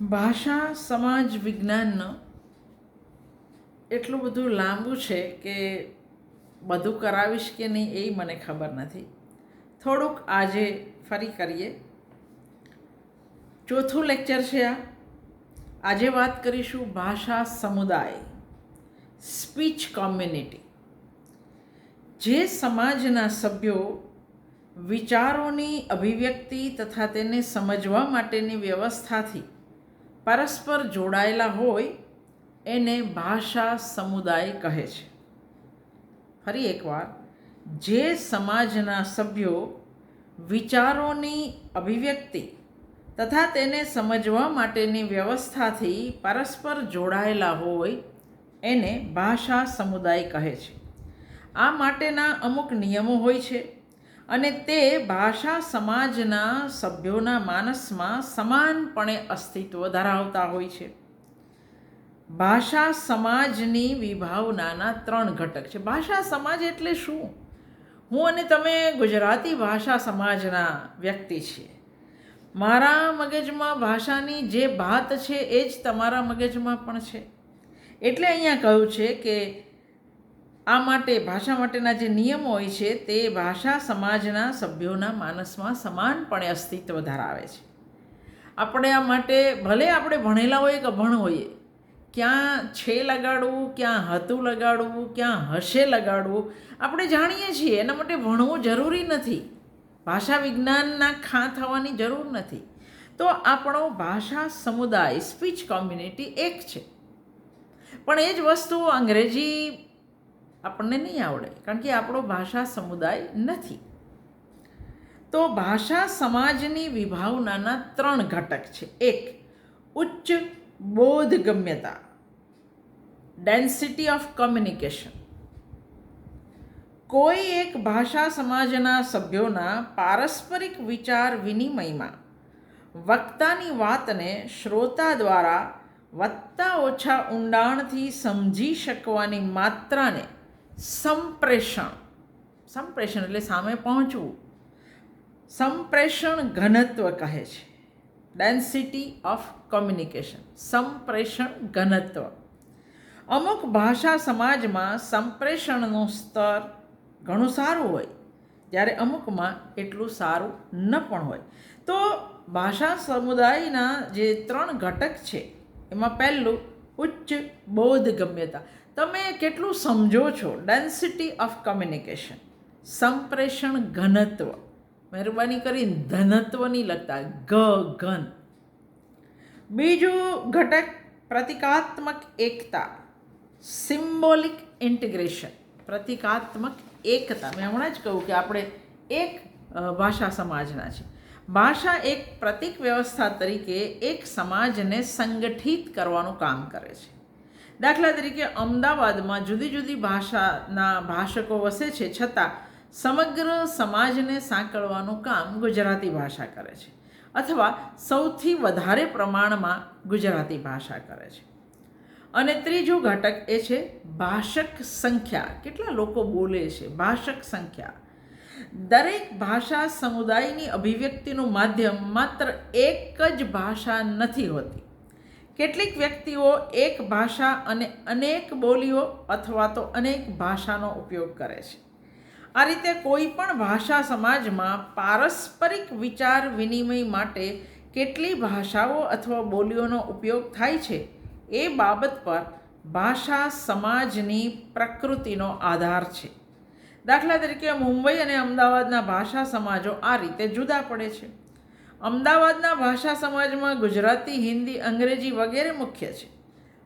ભાષા, સમાજ વિજ્ઞાનનો એટલું બધું લાંબુ છે કે બધું કરાવીશ કે નહીં એ મને ખબર નથી. થોડુંક આજે ફરી કરીએ. ચોથું લેક્ચર છે આ. આજે વાત કરીશું ભાષા સમુદાય, સ્પીચ કોમ્યુનિટી. જે સમાજના સભ્યો વિચારોની અભિવ્યક્તિ તથા તેને સમજવા માટેની વ્યવસ્થાથી પરસ્પર જોડાયેલા હોય એને ભાષા સમુદાય કહે છે. ફરી એકવાર, જે સમાજના સભ્યો વિચારોની અભિવ્યક્તિ તથા તેને સમજવા માટેની વ્યવસ્થાથી પરસ્પર જોડાયેલા હોય એને ભાષા સમુદાય કહે છે. આ માટેના અમુક નિયમો હોય છે. અને તે ભાષા સમાજના સભ્યોના માનસમાં સમાનપણે અસ્તિત્વ ધરાવતા હોય છે. ભાષા સમાજની વિભાવનાના ત્રણ ઘટક છે. ભાષા સમાજ એટલે શું? હું અને તમે ગુજરાતી ભાષા સમાજના વ્યક્તિ છીએ. મારા મગજમાં ભાષાની જે ભાત છે એ જ તમારા મગજમાં પણ છે. એટલે અહીંયા કહ્યું છે કે આ માટે ભાષા માટેના જે નિયમો હોય છે, તે ભાષા સમાજના સભ્યોના માનસમાં સમાનપણે અસ્તિત્વ ધરાવે છે. આપણે આ માટે, ભલે આપણે ભણેલા હોઈએ કે ભણ હોઈએ, ક્યાં છે લગાડવું, ક્યાં હતું લગાડવું, ક્યાં હશે લગાડવું, આપણે જાણીએ છીએ એના માટે ભણવું જરૂરી નથી. ભાષા વિજ્ઞાનના ખાં થવાની જરૂર નથી. તો આપણો ભાષા સમુદાય, સ્પીચ કોમ્યુનિટી એક છે. પણ એ જ વસ્તુ અંગ્રેજી આપણને નહીં આવડે, કારણ કે આપણો ભાષા સમુદાય નથી. તો ભાષા સમાજની વિભાવનાના ત્રણ ઘટક છે. એક, ઉચ્ચ બોધગમ્યતા. ડેન્સિટી ઓફ કોમ્યુનિકેશન કોઈ એક ભાષા સમાજના સભ્યોના પારસ્પરિક વિચાર વિનિમયમાં વક્તાની વાતને શ્રોતા દ્વારા વત્તા ઓછા ઊંડાણથી સમજી શકવાની માત્રાને સંપ્રેષણ. સંપ્રેષણ એટલે સામે પહોંચવું. સંપ્રેષણ ઘનત્વ કહે છે. ડેન્સિટી ઓફ કોમ્યુનિકેશન સંપ્રેષણ ઘનત્વ. અમુક ભાષા સમાજમાં સંપ્રેષણનું સ્તર ઘણું સારું હોય, જ્યારે અમુકમાં એટલું સારું ન પણ હોય. તો ભાષા સમુદાયના જે ત્રણ ઘટક છે, એમાં પહેલું ઉચ્ચ બોધગમ્યતા. તમે કેટલું સમજો છો? ડેન્સિટી ઓફ કમ્યુનિકેશન સંપ્રેષણ ઘનત્વ. મહેરબાની કરી ધનત્વની લગતા ગ ઘન. બીજું ઘટક, પ્રતિકાત્મક એકતા. સિમ્બોલિક ઇન્ટિગ્રેશન પ્રતિકાત્મક એકતા. મેં હમણાં જ કહ્યું કે આપણે એક ભાષા સમાજના છે ભાષા એક પ્રતિક વ્યવસ્થા તરીકે એક સમાજને સંગઠિત કરવાનું કામ કરે છે. દાખલા તરીકે અમદાવાદમાં જુદી જુદી ભાષાના ભાષકો વસે છે છતાં સમગ્ર સમાજને સાંકળવાનું કામ ગુજરાતી ભાષા કરે છે અથવા સૌથી વધારે પ્રમાણમાં ગુજરાતી ભાષા કરે છે. અને ત્રીજો ઘટક એ છે ભાષક સંખ્યા. કેટલા લોકો બોલે છે ભાષક સંખ્યા? દરેક ભાષા સમુદાયની અભિવ્યક્તિનું માધ્યમ માત્ર એક જ ભાષા નથી હોતી. કેટલીક વ્યક્તિઓ એક ભાષા અને અનેક બોલીઓ અથવા તો અનેક ભાષાનો ઉપયોગ કરે છે. આ રીતે કોઈ પણ ભાષા સમાજમાં પારસ્પરિક વિચાર વિનિમય માટે કેટલી ભાષાઓ અથવા બોલીઓનો ઉપયોગ થાય છે એ બાબત પર ભાષા સમાજની પ્રકૃતિનો આધાર છે. દાખલા તરીકે મુંબઈ અને અમદાવાદના ભાષા સમાજો આ રીતે જુદા પડે છે. અમદાવાદના ભાષા સમાજમાં ગુજરાતી, હિન્દી, અંગ્રેજી વગેરે મુખ્ય છે.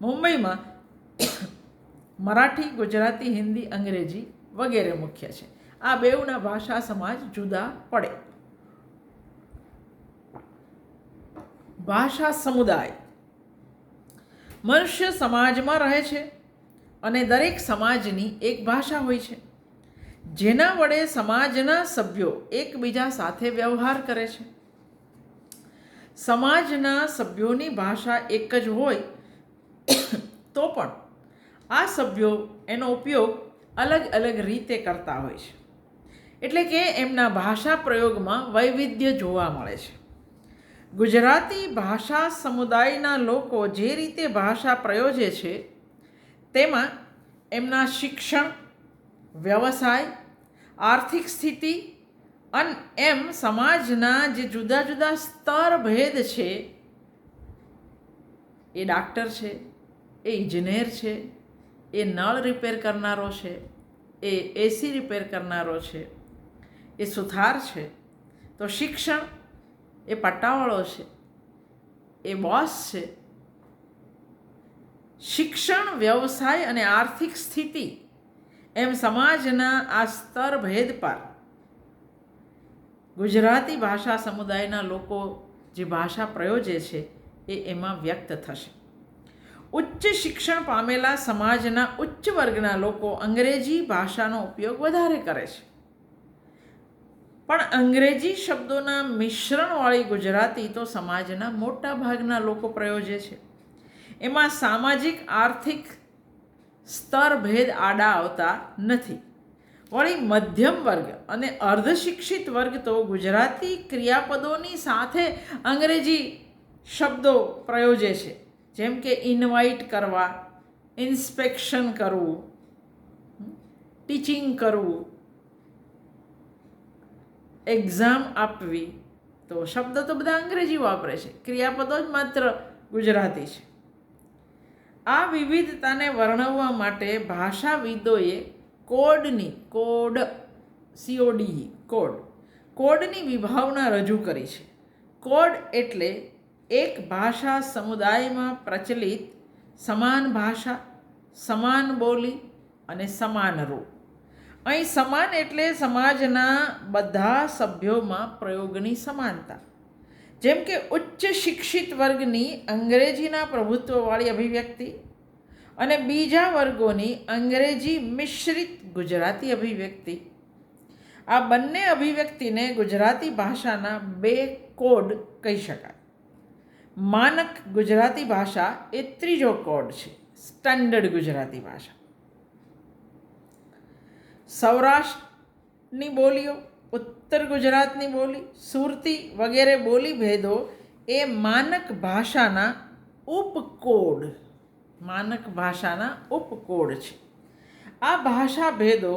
મુંબઈમાં મરાઠી, ગુજરાતી, હિન્દી, અંગ્રેજી વગેરે મુખ્ય છે. આ બેઉના ભાષા સમાજ જુદા પડે. ભાષા સમુદાય. મનુષ્ય સમાજમાં રહે છે અને દરેક સમાજની એક ભાષા હોય છે. જેના વડે સમાજના સભ્યો એકબીજા સાથે વ્યવહાર કરે છે. સમાજના સભ્યોની ભાષા એક જ હોય, તો પણ આ સભ્યો એનો ઉપયોગ અલગ અલગ રીતે કરતા હોય છે. એટલે કે એમના ભાષા પ્રયોગમાં વૈવિધ્ય જોવા મળે છે. ગુજરાતી ભાષા સમુદાયના લોકો જે રીતે ભાષા પ્રયોજે છે, તેમાં એમના શિક્ષણ, વ્યવસાય, આર્થિક સ્થિતિ અને એમ સમાજના જે જુદા જુદા સ્તર ભેદ છે, એ ડાક્ટર છે, એ ઇજનેર છે, એ નળ રિપેર કરનારો છે, એ એસી રિપેર કરનારો છે, એ સુથાર છે, તો શિક્ષણ એ પટ્ટાવાળો છે, એ બોસ છે. શિક્ષણ, વ્યવસાય અને આર્થિક સ્થિતિ એમ સમાજના આ સ્તર ભેદ પર ગુજરાતી ભાષા સમુદાયના લોકો જે ભાષા પ્રયોજે છે એ એમાં વ્યક્ત થશે. ઉચ્ચ શિક્ષણ પામેલા સમાજના ઉચ્ચ વર્ગના લોકો અંગ્રેજી ભાષાનો ઉપયોગ વધારે કરે છે. પણ અંગ્રેજી શબ્દોના મિશ્રણવાળી ગુજરાતી તો સમાજના મોટા ભાગના લોકો પ્રયોજે છે. એમાં સામાજિક આર્થિક સ્તર ભેદ આડા આવતા નથી. વળી મધ્યમ વર્ગ અને અર્ધશિક્ષિત વર્ગ તો ગુજરાતી ક્રિયાપદોની સાથે અંગ્રેજી શબ્દો પ્રયોજે છે. જેમ કે ઇન્વાઇટ કરવા ઇન્સ્પેક્શન કરવું ટીચિંગ કરવું એક્ઝામ આપવી, તો શબ્દ તો બધા અંગ્રેજી વાપરે છે. ક્રિયાપદો જ માત્ર ગુજરાતી છે. આ વિવિધતાને વર્ણવવા માટે ભાષાવિદોએ કોડની કોડ સીઓડી કોડ. કોડની વિભાવના રજૂ કરી છે. કોડ એટલે એક ભાષા સમુદાયમાં પ્રચલિત સમાન ભાષા, સમાન બોલી અને સમાન રૂપ. અહીં સમાન એટલે સમાજના બધા સભ્યોમાં પ્રયોગની સમાનતા. જેમ કે ઉચ્ચ શિક્ષિત વર્ગની અંગ્રેજીના પ્રભુત્વવાળી અભિવ્યક્તિ અને બીજા વર્ગોની અંગ્રેજી મિશ્રિત ગુજરાતી અભિવ્યક્તિ. આ બંને અભિવ્યક્તિને ગુજરાતી ભાષાના બે કોડ કહી શકાય. માનક ગુજરાતી ભાષા એ ત્રીજો કોડ છે, સ્ટાન્ડર્ડ ગુજરાતી ભાષા. સૌરાષ્ટ્રની બોલીઓ, ઉત્તર ગુજરાતની બોલી, સુરતી વગેરે બોલી ભેદો એ માનક ભાષાના ઉપકોડ માનક ભાષાના ઉપકોડ છે. આ ભાષા ભેદો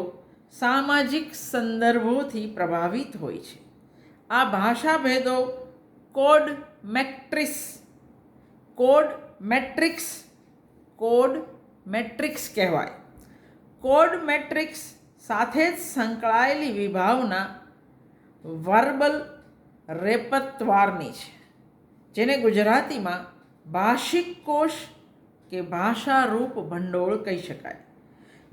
સામાજિક સંદર્ભોથી પ્રભાવિત હોય છે. આ ભાષા ભેદો code matrix code matrix code matrix કહેવાય. કોડ મેટ્રિક્સ સાથે જ સંકળાયેલી વિભાવના વર્બલ રેપત્વારની છે, જેને ગુજરાતીમાં ભાષિક કોષ કે ભાષારૂપ ભંડોળ કહી શકાય.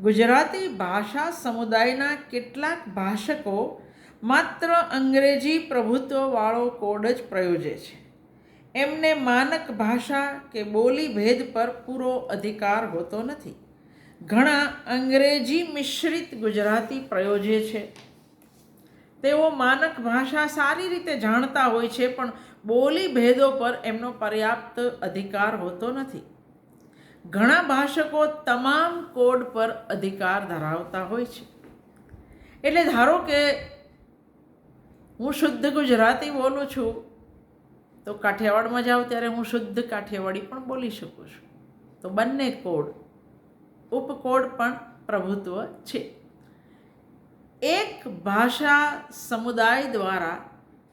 ગુજરાતી ભાષા સમુદાયના કેટલાક ભાષકો માત્ર અંગ્રેજી પ્રભુત્વવાળો કોડ જ પ્રયોજે છે. એમને માનક ભાષા કે બોલી ભેદ પર પૂરો અધિકાર હોતો નથી. ઘણા અંગ્રેજી મિશ્રિત ગુજરાતી પ્રયોજે છે. તેઓ માનક ભાષા સારી રીતે જાણતા હોય છે, પણ બોલી ભેદો પર એમનો પર્યાપ્ત અધિકાર હોતો નથી. ઘણા ભાષકો તમામ કોડ પર અધિકાર ધરાવતા હોય છે. એટલે ધારો કે હું શુદ્ધ ગુજરાતી બોલું છું, તો કાઠિયાવાડમાં જાઉં ત્યારે હું શુદ્ધ કાઠિયાવાડી પણ બોલી શકું છું. તો બંને કોડ, ઉપકોડ પણ પ્રભુત્વ છે. એક ભાષા સમુદાય દ્વારા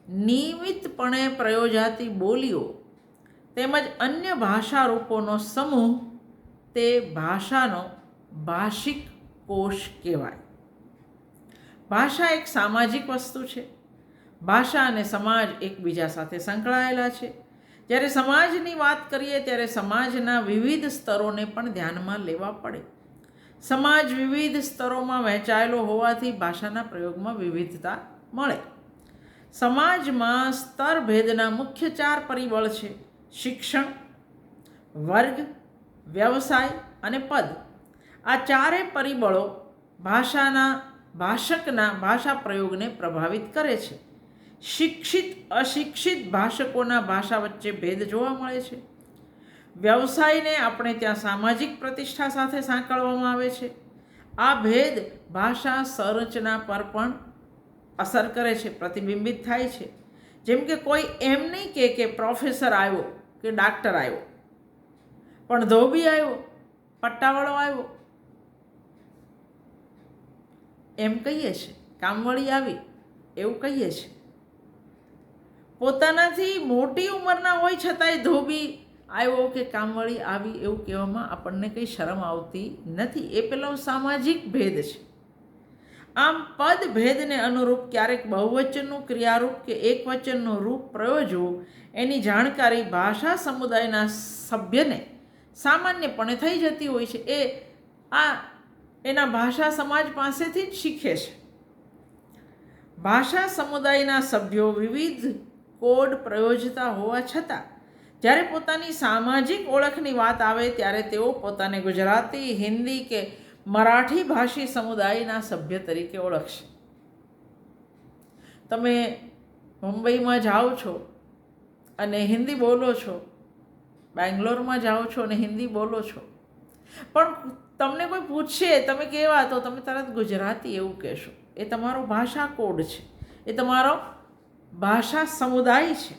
નિયમિતપણે પ્રયોજાતી બોલીઓ તેમજ અન્ય ભાષારૂપોનો સમૂહ તે ભાષાનો ભાષિક કોષ કહેવાય. ભાષા એક સામાજિક વસ્તુ છે. ભાષા અને સમાજ એકબીજા સાથે સંકળાયેલા છે. જ્યારે સમાજની વાત કરીએ ત્યારે સમાજના વિવિધ સ્તરોને પણ ધ્યાનમાં લેવા પડે. સમાજ વિવિધ સ્તરોમાં વહેંચાયેલો હોવાથી ભાષાના પ્રયોગમાં વિવિધતા મળે. સમાજમાં સ્તર ભેદના મુખ્ય ચાર પરિબળ છે. શિક્ષણ, વર્ગ વ્યવસાય અને પદ. આ ચારે પરિબળો ભાષાના, ભાષકના ભાષા પ્રયોગને પ્રભાવિત કરે છે. શિક્ષિત, અશિક્ષિત ભાષકોના ભાષા વચ્ચે ભેદ જોવા મળે છે. વ્યવસાયને આપણે ત્યાં સામાજિક પ્રતિષ્ઠા સાથે સાંકળવામાં આવે છે. આ ભેદ ભાષા સંરચના પર પણ અસર કરે છે, પ્રતિબિંબિત થાય છે. જેમ કે કોઈ એમ નહીં કે પ્રોફેસર આવ્યો કે ડાક્ટર આવ્યો. પણ ધોબી આવ્યો, પટ્ટાવાળો આવ્યો. એમ કહીએ છીએ કામવાળી આવી, એવું કહીએ છીએ પોતાનાથી મોટી ઉંમરના હોય છતાંય ધોબી આવ્યો કે કામવાળી આવી એવું કહેવામાં આપણને કંઈ શરમ આવતી નથી. એ પેલો સામાજિક ભેદ છે. આમ પદ ભેદને અનુરૂપ ક્યારેક બહુવચનનું ક્રિયારૂપ કે એકવચનનું રૂપ પ્રયોજવું એની જાણકારી ભાષા સમુદાયના સભ્યને સામાન્યપણે થઈ જતી હોય છે, એ આ એના ભાષા સમાજ પાસેથી જ શીખે છે. ભાષા સમુદાયના સભ્યો વિવિધ કોડ પ્રયોજતા હોવા છતાં, જ્યારે પોતાની સામાજિક ઓળખની વાત આવે ત્યારે તેઓ પોતાને ગુજરાતી, હિન્દી કે મરાઠી ભાષી સમુદાયના સભ્ય તરીકે ઓળખશે. તમે મુંબઈમાં જાઓ છો અને હિન્દી બોલો છો બેંગ્લોરમાં જાઓ છો અને હિન્દી બોલો છો. પણ તમને કોઈ પૂછશે તમે કેવા તો તમે તરત ગુજરાતી એવું કહેશો. એ તમારો ભાષા કોડ છે. એ તમારો ભાષા સમુદાય છે.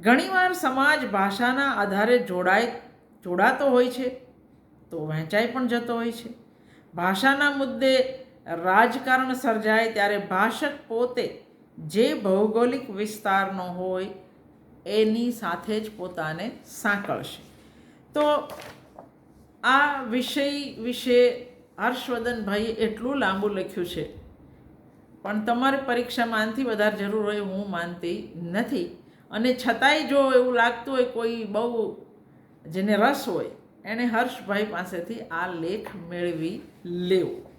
ઘણીવાર સમાજ ભાષાના આધારે જોડાય, જોડાતો હોય છે, તો વહેંચાઈ પણ જતો હોય છે. ભાષાના મુદ્દે રાજકારણ સર્જાય ત્યારે ભાષક પોતે જે ભૌગોલિક વિસ્તારનો હોય એની સાથે જ પોતાને સાંકળશે. તો આ વિષય વિશે હર્ષવર્ધનભાઈએ એટલું લાંબુ લખ્યું છે. પણ તમારે પરીક્ષામાં આનાથી વધારે જરૂર હોય હું માનતી નથી. અને છતાંય જો એવું લાગતું હોય કોઈ બહુ જેને રસ હોય, એણે હર્ષભાઈ પાસેથી આ લેખ મેળવી લેવો.